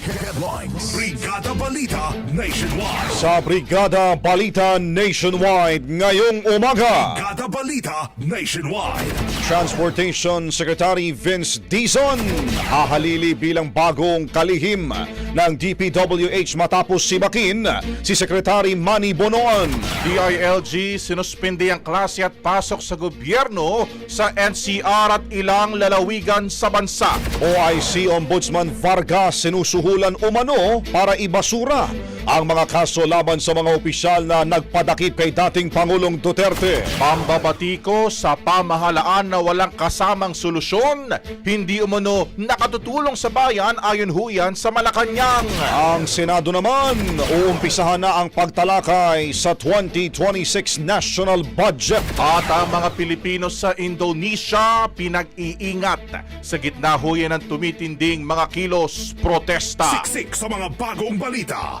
Headlines. Brigada Balita Nationwide. Sa Brigada Balita Nationwide ngayong umaga, Brigada Balita Nationwide. Transportation Secretary Vince Dizon hahalili bilang bagong kalihim ng DPWH matapos sibakin si Secretary Manny Bonoan. DILG sinuspindi ang klase at pasok sa gobyerno sa NCR at ilang lalawigan sa bansa. OIC Ombudsman Vargas sinusuhulan umano para ibasura ang mga kaso laban sa mga opisyal na nagpadakip kay dating Pangulong Duterte. Pambabatiko sa pamahalaan na walang kasamang solusyon, hindi umano nakatutulong sa bayan ayon huyan sa Malacanang. Ang Senado naman, uumpisahan na ang pagtalakay sa 2026 national budget. At ang mga Pilipino sa Indonesia pinag-iingat sa gitna huyan ng tumitinding mga kilos protesta. Siksik sa mga bagong balita.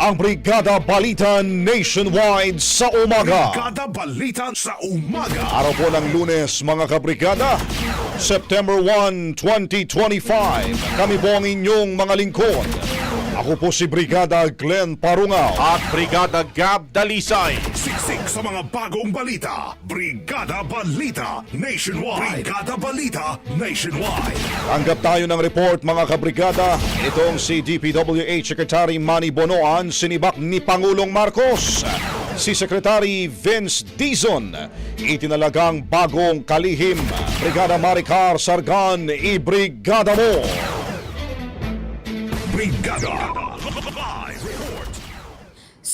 ang Brigada Balita Nationwide sa umaga. Brigada Balita sa umaga. Araw po ng lunes mga kabrigada, September 1, 2025. Kami po ang inyong mga lingkod. Ako po si Brigada Glenn Parungaw. At Brigada Gab Dalisay. Siksik sa mga bagong balita. Brigada Balita Nationwide. Brigada Balita Nationwide. Tanggap tayo ng report mga kabrigada. Itong si DPWH Secretary Manny Bonoan sinibak ni Pangulong Marcos. Si Secretary Vince Dizon itinalagang bagong kalihim. Brigada Maricar Sargan, ibrigada mo! Brigada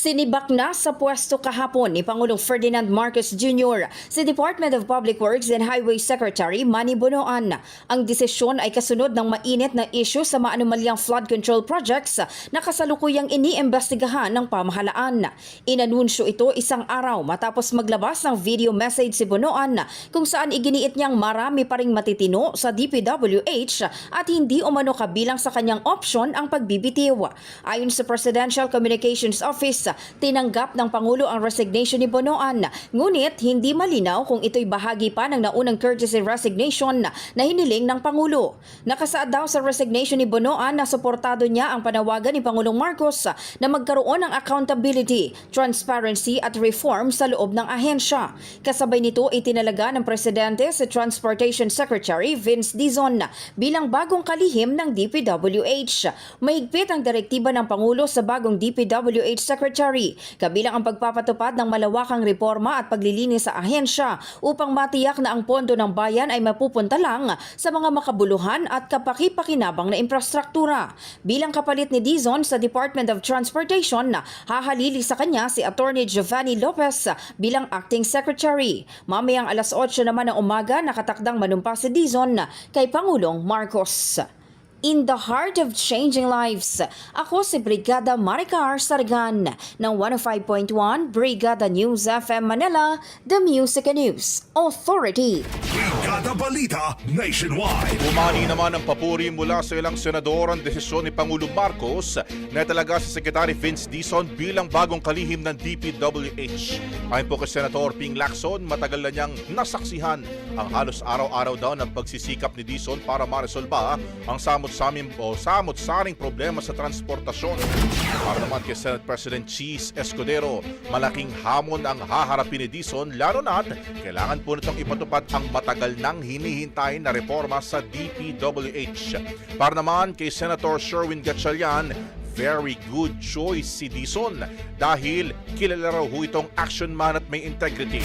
Sinibak na sa pwesto kahapon ni Pangulong Ferdinand Marcos Jr. si Department of Public Works and Highway Secretary Manny Bonoan. Ang desisyon ay kasunod ng mainit na issue sa maanumalyang flood control projects na kasalukuyang iniimbestigahan ng pamahalaan. Inanunsyo ito isang araw matapos maglabas ng video message si Bonoan kung saan iginiit niyang marami pa ring matitino sa DPWH at hindi umano kabilang sa kanyang option ang pagbibitiw. Ayon sa Presidential Communications Office, tinanggap ng Pangulo ang resignation ni Bonoan. Ngunit hindi malinaw kung ito'y bahagi pa ng naunang courtesy resignation na hiniling ng Pangulo. Nakasaad daw sa resignation ni Bonoan na suportado niya ang panawagan ni Pangulong Marcos na magkaroon ng accountability, transparency at reform sa loob ng ahensya. Kasabay nito itinalaga ng Presidente si Transportation Secretary Vince Dizon bilang bagong kalihim ng DPWH. Mahigpit ang direktiba ng Pangulo sa bagong DPWH Secretary, kabilang ang pagpapatupad ng malawakang reforma at paglilinis sa ahensya upang matiyak na ang pondo ng bayan ay mapupunta lang sa mga makabuluhan at kapaki-pakinabang na infrastruktura. Bilang kapalit ni Dizon sa Department of Transportation, hahalili sa kanya si Attorney Giovanni Lopez bilang acting secretary. Mamayang alas 8 naman ng umaga nakatakdang manumpa si Dizon kay Pangulong Marcos. In the heart of changing lives, ako si Brigada Maricar Sargan ng 105.1 Brigada News FM Manila, The Music and News Authority. Brigada Balita Nationwide Umani naman ang papuri mula sa ilang senador ang desisyon ni Pangulong Marcos na talaga si Secretary Vince Dizon bilang bagong kalihim ng DPWH. Ayon po kay Senator Ping Lacson, matagal na niyang nasaksihan ang halos araw-araw daw ng pagsisikap ni Dizon para maresolba ang samot-saming o samot-saring problema sa transportasyon. Para naman kay Senate President Cheese Escudero, malaking hamon ang haharapin ni Dizon lalo na't kailangan po nitong ipatupad ang matagal nang hinihintay na reforma sa DPWH. Para naman kay Senator Sherwin Gatchalian, very good choice si Dizon dahil kilala raw ho itong action man at may integrity.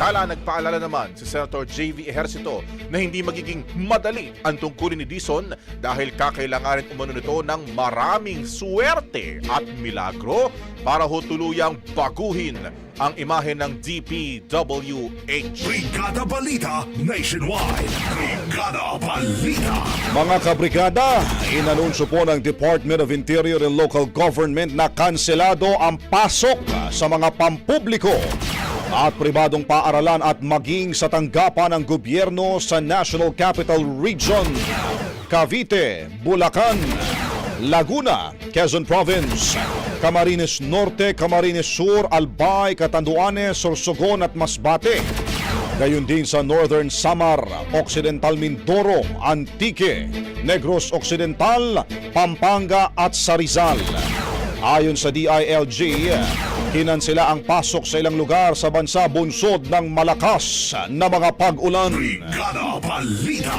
Tala nagpaalala naman si Senator J.V. Ejercito na hindi magiging madali ang tungkulin ni Dizon dahil kakailanganin umano nito ng maraming swerte at milagro para ho tuluyang baguhin ang imahe ng DPWH. Brigada Balita Nationwide Brigada Balita Mga kabrigada, inanunsyo po ng Department of Interior and Local Government na kanselado ang pasok sa mga pampubliko at pribadong paaralan at maging sa tanggapan ng gobyerno sa National Capital Region, Cavite, Bulacan, Laguna, Quezon Province, Camarines Norte, Camarines Sur, Albay, Catanduanes, Sorsogon at Masbate. Gayon din sa Northern Samar, Occidental Mindoro, Antique, Negros Occidental, Pampanga at sa Rizal. Ayon sa DILG, kinansela ang pasok sa ilang lugar sa bansa bunsod ng malakas na mga pag-ulan. Brigada Balita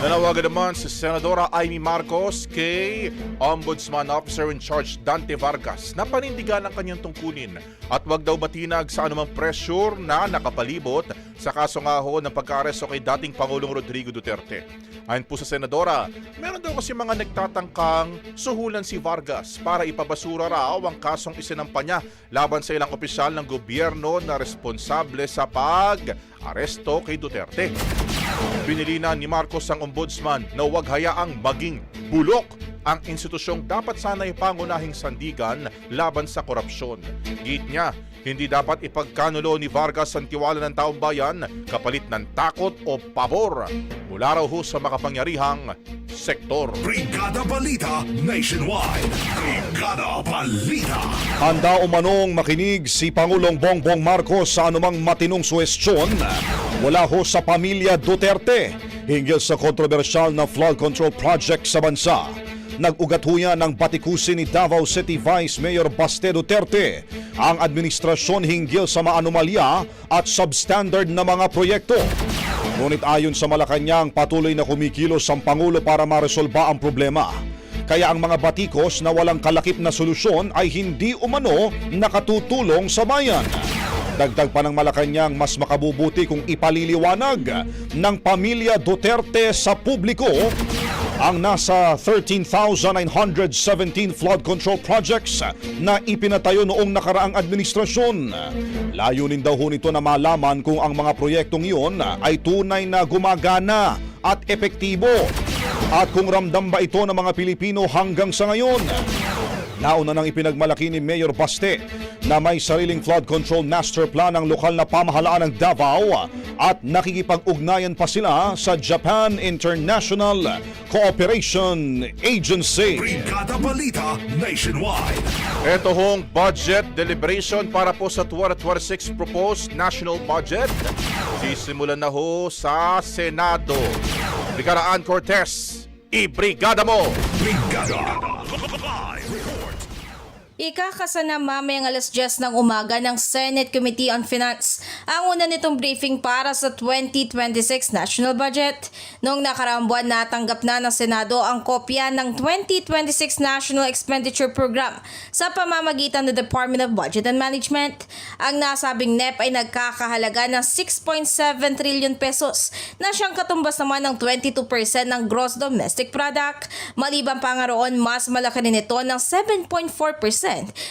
Nanawagan naman si Senadora Amy Marcos kay Ombudsman Officer in Charge Dante Vargas na panindigan ang kanyang tungkulin at wag daw matinag sa anumang pressure na nakapalibot sa kaso nga ho ng pagkaaresto kay dating Pangulong Rodrigo Duterte. Ayon po sa Senadora, meron daw kasi mga nagtatangkang suhulan si Vargas para ipabasura raw ang kasong isinampa niya laban sa ilang opisyal ng gobyerno na responsable sa pag-aresto kay Duterte. Pinilina ni Marcos ang ombudsman na huwag hayaang maging bulok ang institusyong dapat sana'y pangunahing sandigan laban sa korupsyon. Git niya, hindi dapat ipagkanulo ni Vargas ang tiwala ng taong bayan kapalit ng takot o pabor mula raw ho sa makapangyarihang sektor. Brigada Balita Nationwide Brigada Balita Handa umanong makinig si Pangulong Bongbong Marcos sa anumang matinong suwestyon mula ho sa pamilya Duterte hinggil sa kontrobersyal na flood control project sa bansa. Nag-ugat ho yan ng batikusin ni Davao City Vice Mayor Baste Duterte ang administrasyon hinggil sa maanomalya at substandard na mga proyekto. Ngunit ayon sa Malacanang, patuloy na kumikilos ang Pangulo para maresolba ang problema. Kaya ang mga batikos na walang kalakip na solusyon ay hindi umano nakatutulong sa bayan. Dagdag pa ng Malacanang, mas makabubuti kung ipaliliwanag ng pamilya Duterte sa publiko ang nasa 13,917 flood control projects na ipinatayo noong nakaraang administrasyon. Layunin daw ho nito na malaman kung ang mga proyektong iyon ay tunay na gumagana at epektibo at kung ramdam ba ito ng mga Pilipino hanggang sa ngayon. Nauna nang ipinagmalaki ni Mayor Baste na may sariling flood control master plan ang lokal na pamahalaan ng Davao at nakikipag-ugnayan pa sila sa Japan International Cooperation Agency. Brigada Balita Nationwide. Ito hong budget deliberation para po sa 2026 proposed national budget. Sisimulan na ho sa Senado. Brigada Ann Cortez, ibrigada mo! Brigada. Ikakasa na mamayang alas 10 ng umaga ng Senate Committee on Finance ang una nitong briefing para sa 2026 national budget. Noong nakaraang buwan natanggap na ng Senado ang kopya ng 2026 National Expenditure Program sa pamamagitan ng Department of Budget and Management. Ang nasabing NEP ay nagkakahalaga ng 6.7 trillion pesos na siyang katumbas naman ng 22% ng gross domestic product. Maliban pa nga roon, mas malaki rin ito ng 7.4%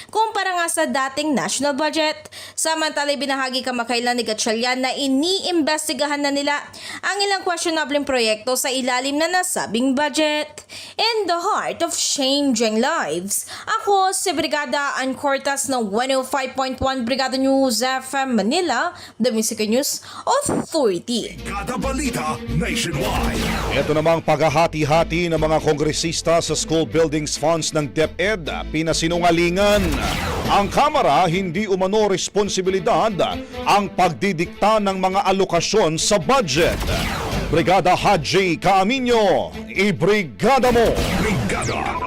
kumpara nga sa dating national budget. Samantala, binahagi kamakailan ni Gatchalian na iniimbestigahan na nila ang ilang questionable proyekto sa ilalim na nasabing budget. In the heart of changing lives, ako si Brigada Ann Cortas ng 105.1 Brigada News FM Manila, The Music News Authority. Brigada Balita Nationwide. Ito namang paghahati-hati ng mga kongresista sa school buildings funds ng DepEd, pinasinungalingan. Ang Kamara hindi umano responsibilidad ang pagdidikta ng mga alokasyon sa budget. Brigada Haji Kaaminyo, ibrigada mo! Brigada.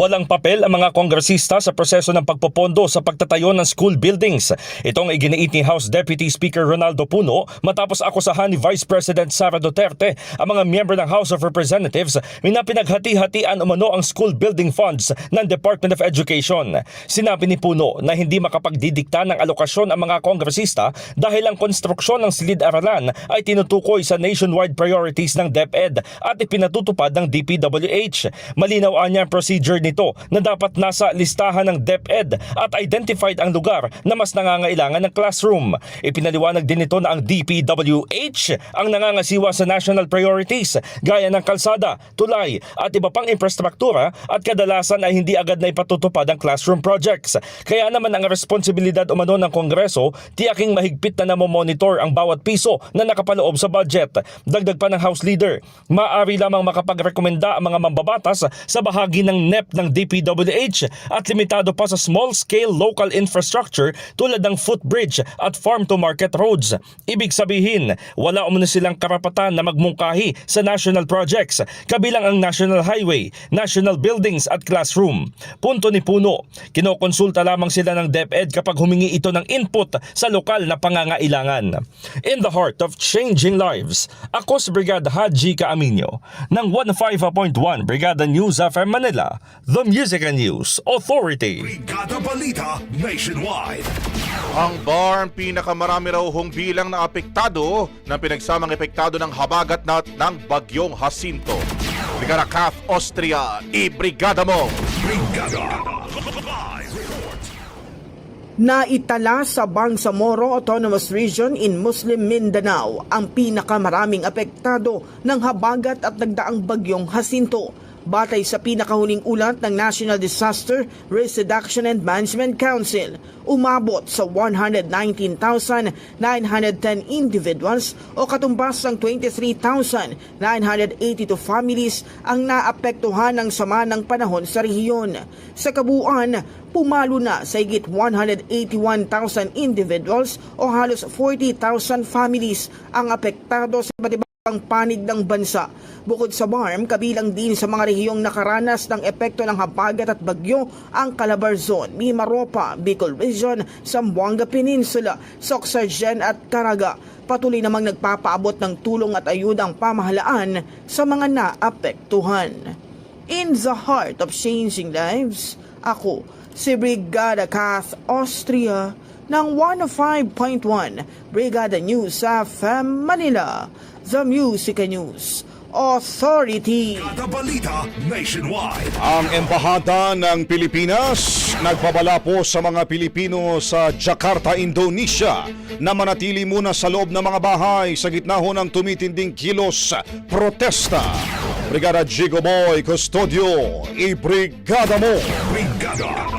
Walang papel ang mga kongresista sa proseso ng pagpopondo sa pagtatayo ng school buildings. Itong iginiit ni House Deputy Speaker Ronaldo Puno matapos akusahan ni Vice President Sara Duterte ang mga miyembro ng House of Representatives na pinaghati-hatian umano ang school building funds ng Department of Education. Sinabi ni Puno na hindi makapagdidikta ng alokasyon ang mga kongresista dahil ang konstruksyon ng silid-aralan ay tinutukoy sa nationwide priorities ng DepEd at ipinatutupad ng DPWH. Malinaw niya ang procedure nito na dapat nasa listahan ng DepEd at identified ang lugar na mas nangangailangan ng classroom. Ipinaliwanag din nito na ang DPWH ang nangangasiwa sa national priorities gaya ng kalsada, tulay at iba pang infrastruktura at kadalasan ay hindi agad na ipatutupad ang classroom projects. Kaya naman ang responsibilidad umano ng Kongreso tiyaking mahigpit na namomonitor ang bawat piso na nakapaloob sa budget. Dagdag pa ng House Leader, maaari lamang makapagrekomenda ang mga mambabatas sa bahagi ng NEP ng DPWH at limitado pa sa small-scale local infrastructure tulad ng footbridge at farm-to-market roads. Ibig sabihin, wala umano silang karapatan na magmungkahi sa national projects, kabilang ang national highway, national buildings at classroom. Punto ni Puno, kinokonsulta lamang sila ng DepEd kapag humingi ito ng input sa lokal na pangangailangan. In the heart of changing lives, ako si Brigada Haji Kaaminyo ng 105.1 Brigada News FM Manila, The Music and News Authority. Brigada Balita Nationwide. Ang BARM pinakamarami raw hong bilang na apektado ng pinagsamang epektado ng habagat na ng bagyong Jacinto. Brigada CAF Austria, ibrigada mo! Brigada. Naitala sa Bangsamoro Autonomous Region in Muslim Mindanao ang pinakamaraming apektado ng habagat at nagdaang bagyong Jacinto. Batay sa pinakahuling ulat ng National Disaster Risk Reduction and Management Council, umabot sa 119,910 individuals o katumbas ng 23,982 families ang naapektuhan ng sama ng panahon sa rehiyon. Sa kabuuan, pumalo na sa higit 181,000 individuals o halos 40,000 families ang apektado sa iba't ibang panig ng bansa. Bukod sa BARM, kabilang din sa mga rehiyong nakaranas ng epekto ng habagat at bagyo ang Calabarzon, Mimaropa, Bicol Region, Zamboanga Peninsula, Soxargen at Caraga. Patuloy namang nagpapaabot ng tulong at ayuda ang pamahalaan sa mga naapektuhan. In the heart of changing lives, ako si Brigada Kath Austria ng 105.1 Brigada News sa FM Manila, The Music News Authority. Kada balita nationwide. Ang Embahada ng Pilipinas nagbabala po sa mga Pilipino sa Jakarta, Indonesia na manatili muna sa loob ng mga bahay sa gitna ho ng tumitinding kilos protesta. Brigada Jigo Boy Custodio, ibrigada mo! Brigada.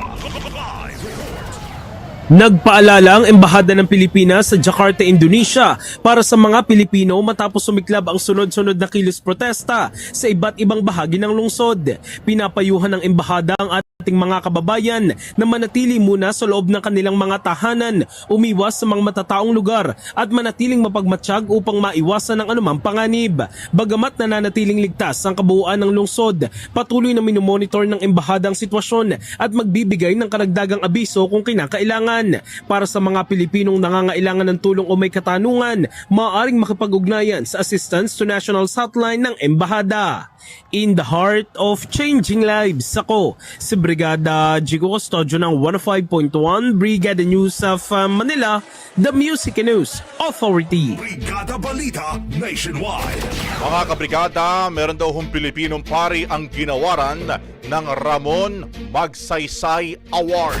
Nagpaalala ang Embahada ng Pilipinas sa Jakarta, Indonesia para sa mga Pilipino matapos sumiklab ang sunod-sunod na kilos protesta sa iba't ibang bahagi ng lungsod. Pinapayuhan ng Embahada ang ating mga kababayan na manatili muna sa loob ng kanilang mga tahanan, umiwas sa mga matataong lugar at manatiling mapagmatsyag upang maiwasan ang anumang panganib. Bagamat nananatiling ligtas ang kabuuan ng lungsod, patuloy na minomonitor ng Embahada ang sitwasyon at magbibigay ng karagdagang abiso kung kinakailangan. Para sa mga Pilipinong nangangailangan ng tulong o may katanungan, maaaring makipag-ugnayan sa Assistance to National Hotline ng Embahada. In the heart of changing lives, ako si Brigada Jigo Custodio ng 105.1 Brigada News of uh, Manila, the Music and News Authority. Brigada Balita Nationwide. Mga kabrigada, meron daw hong Pilipinong pari ang ginawaran ng Ramon Magsaysay Award.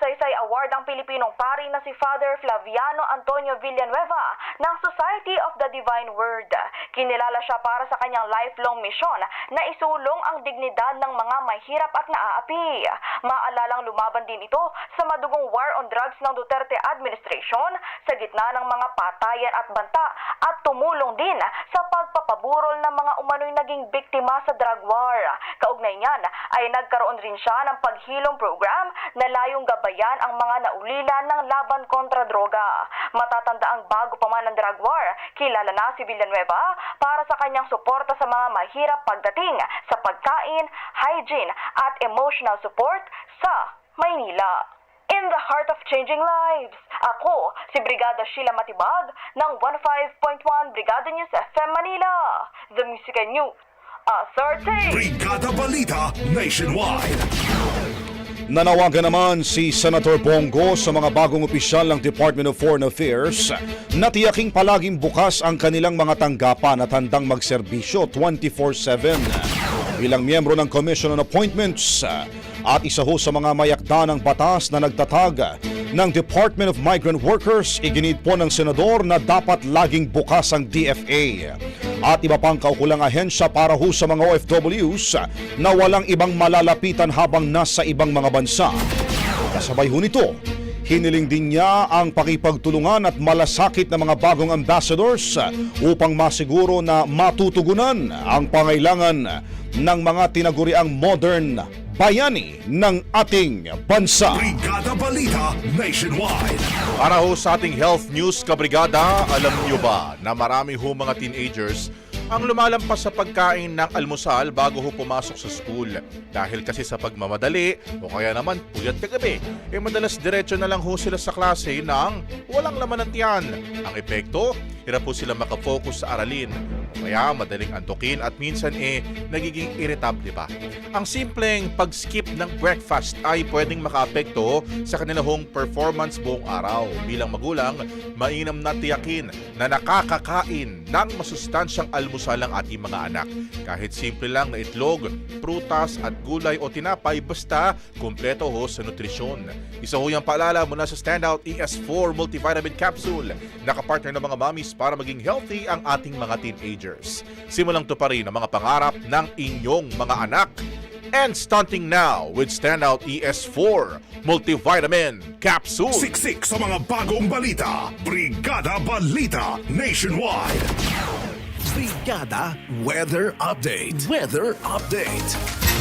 Magsaysay Award ang Pilipinong pari na si Father Flaviano Antonio Villanueva ng Society of the Divine Word. Kinilala siya para sa kanyang lifelong misyon na isulong ang dignidad ng mga mahirap at naaapi. Maalalang lumaban din ito sa madugong war on drugs ng Duterte administration sa gitna ng mga patayan at banta at tumulong din sa pagpapaburol ng mga umano'y naging biktima sa drug war. Kaugnay niyan ay nagkaroon rin siya ng paghilom program na layong gabayan ang mga naulila ng laban kontra droga. Matatanda ang bago pa man ang drug war, kilala na si Villanueva para sa kanyang suporta sa mga mahirap pagdating sa pagkain, hygiene at emotional support sa Maynila. In the heart of changing lives, ako si Brigada Sheila Matibag ng 15.1 Brigada News FM Manila, The Music and News Authority. Brigada Balita Nationwide. Nanawagan naman si Senator Bongo sa mga bagong opisyal ng Department of Foreign Affairs na tiyaking palaging bukas ang kanilang mga tanggapan at handang magserbisyo 24-7. Bilang miyembro ng Commission on Appointments at isa ho sa mga mayakda ng batas na nagtatag ng Department of Migrant Workers, iginid po ng Senador na dapat laging bukas ang DFA at iba pang kaukulang ahensya para ho sa mga OFWs na walang ibang malalapitan habang nasa ibang mga bansa. Kasabay ho nito, hiniling din niya ang pakipagtulungan at malasakit na mga bagong ambassadors upang masiguro na matutugunan ang pangailangan ng mga tinaguriang modern bayani ng ating bansa. Brigada Balita Nationwide. Para ho sa ating health news kabrigada, alam niyo ba na marami ho mga teenagers ang lumalampas sa pagkain ng almusal bago ho pumasok sa school. Dahil kasi sa pagmamadali o kaya naman puyat kagabi, eh madalas diretso na lang ho sila sa klase ng walang laman ng tiyan. Ang epekto, hirap po sila makafocus sa aralin. Kaya madaling antukin at minsan eh nagiging irritable pa. Ang simpleng pag-skip ng breakfast ay pwedeng makaapekto sa kanilang performance buong araw. Bilang magulang, mainam na tiyakin na nakakakain ng masustansyang almusal ang ating mga anak. Kahit simple lang na itlog, prutas at gulay o tinapay basta kumpleto ho sa nutrisyon. Isa ho yung paalala mula sa Standout ES4 Multivitamin Capsule. Nakapartner ng mga mommies para maging healthy ang ating mga teenagers. Simulang to pa rin ang mga pangarap ng inyong mga anak. And stunting now with Standout ES4 Multivitamin Capsule. Siksik sa mga bagong balita. Brigada Balita Nationwide. Brigada Weather Update. Weather Update.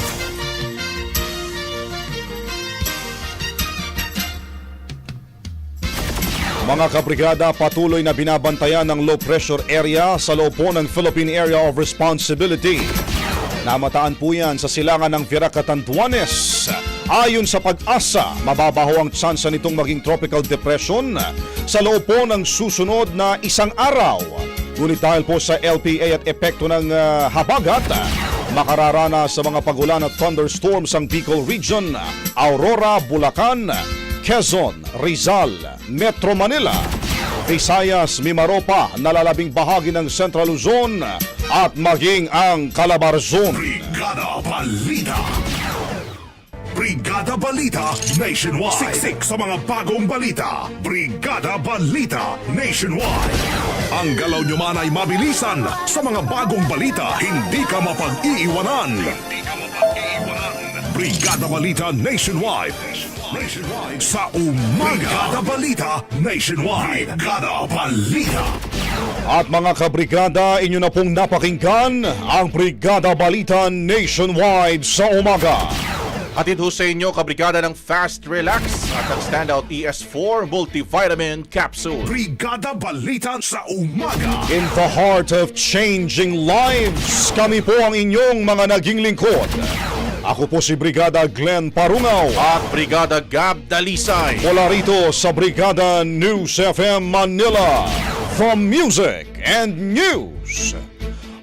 Mga kabrigada, patuloy na binabantayan ng low pressure area sa loob po ng Philippine Area of Responsibility. Namataan po yan sa silangan ng Viracatantuanes. Ayon sa pag-asa, mababaho ang tsansa nitong maging tropical depression sa loob po ng susunod na isang araw. Ngunit dahil po sa LPA at epekto ng ah, habagat, makararana sa mga pagulan at thunderstorms ang Bicol Region, Aurora, Bulacan, Quezon, Rizal, Metro Manila, Visayas, Mimaropa, nalalabing bahagi ng Central Luzon at maging ang Calabarzon. Brigada Balita. Brigada Balita Nationwide. Siksik sa mga bagong balita. Brigada Balita Nationwide. Ang galaw nyo man ay mabilisan sa mga bagong balita. Hindi ka mapag-iiwanan. Hindi ka mapag-iiwanan. Brigada Balita Nationwide. Nationwide sa umaga. Brigada Balita Nationwide. Brigada Balita. At mga kabrigada, inyo na pong napakinggan ang Brigada Balita Nationwide sa umaga. Hatid ho sa inyo, kabrigada ng Fast Relax at ang Standout ES4 Multivitamin Capsule. Brigada Balita sa umaga. In the heart of changing lives, kami po ang inyong mga naging lingkod. Ako po si Brigada Glenn Parungaw. At Brigada Gab Dalisay. Mula rito sa Brigada News FM Manila. From Music and News